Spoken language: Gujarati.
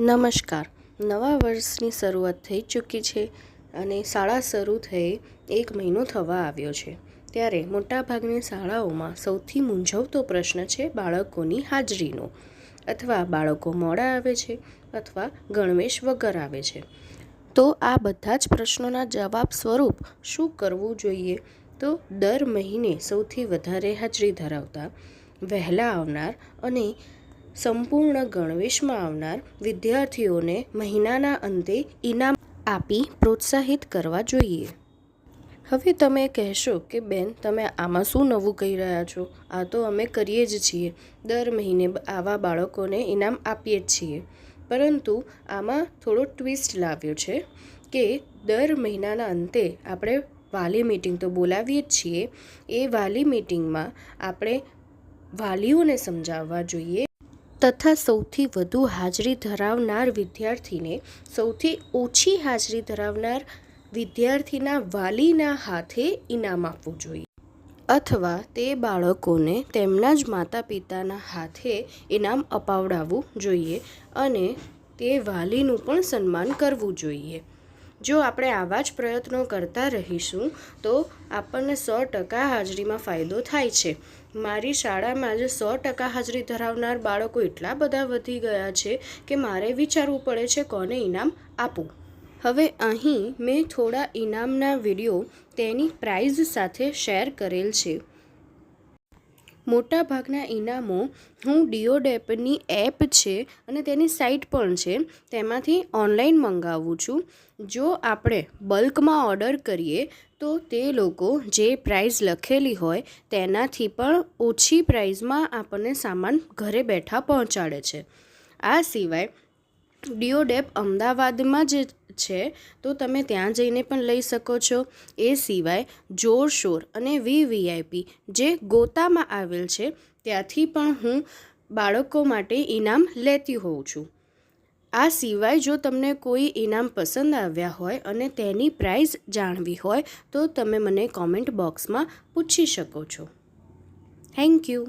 નમસ્કાર. નવા વર્ષની શરૂઆત થઈ ચૂકી છે અને શાળા શરૂ થઈ એક મહિનો થવા આવ્યો છે. ત્યારે મોટાભાગની શાળાઓમાં સૌથી મૂંઝવતો પ્રશ્ન છે બાળકોની હાજરીનો. અથવા બાળકો મોડા આવે છે અથવા ગણવેશ વગર આવે છે. તો આ બધા જ પ્રશ્નોના જવાબ સ્વરૂપ શું કરવું જોઈએ? તો દર મહિને સૌથી વધારે હાજરી ધરાવતા વહેલા આવનાર અને સંપૂર્ણ ગણવેશમાં આવનાર વિદ્યાર્થીઓને મહિનાના અંતે ઇનામ આપી પ્રોત્સાહિત કરવા જોઈએ. હવે તમે કહેશો કે, બેન, તમે આમાં શું નવું કહી રહ્યા છો? આ તો અમે કરીએ જ છીએ. દર મહિને આવા બાળકોને ઇનામ આપીએ જ છીએ. પરંતુ આમાં થોડો ટ્વિસ્ટ લાવ્યો છે કે, દર મહિનાના અંતે આપણે વાલી મિટિંગ તો બોલાવીએ જ છીએ. એ વાલી મિટિંગમાં આપણે વાલીઓને સમજાવવા જોઈએ તથા સૌથી વધુ હાજરી ધરાવનાર વિદ્યાર્થીને સૌથી ઓછી હાજરી ધરાવનાર વિદ્યાર્થીના વાલીના હાથે ઇનામ આપવું જોઈએ. અથવા તે બાળકોને તેમના જ માતા પિતાના હાથે ઇનામ અપાવડાવવું જોઈએ અને તે વાલીનું પણ સન્માન કરવું જોઈએ. જો આપણે આવા જ પ્રયત્નો કરતા રહીશું, તો આપણને સો ટકા હાજરીમાં ફાયદો થાય છે. મારી શાળામાં જ સો ટકા હાજરી ધરાવનાર બાળકો એટલા બધા વધી ગયા છે કે મારે વિચારવું પડે છે કોને ઇનામ આપું હવે અહીં મેં થોડા ઇનામના વીડિયો તેની પ્રાઇઝ સાથે શેર કરેલ છે. મોટાભાગના ઇનામો હું ડિયોડેપની એપ છે અને તેની સાઇટ પણ છે. તેમાંથી ઓનલાઈન મંગાવું છું. જો આપણે બલ્કમાં ઓર્ડર કરીએ, તો તે લોકો જે પ્રાઇસ લખેલી હોય, તેનાથી પણ ઓછી પ્રાઇઝમાં આપણને સામાન ઘરે બેઠા પહોંચાડે છે. આ સિવાય ડિયોડેપ અમદાવાદમાં જ છે, તો તમે ત્યાં જઈને પણ લઈ શકો છો. એ સિવાય જોરશોર અને વીવીઆઈપી જે ગોતામાં આવેલ છે, ત્યાંથી પણ હું બાળકો માટે ઇનામ લેતી હોઉં છું. આ સિવાય જો તમને કોઈ ઇનામ પસંદ આવ્યા હોય અને તેની પ્રાઇઝ જાણવી હોય, તો તમે મને કોમેન્ટ બોક્સમાં પૂછી શકો છો. Thank you.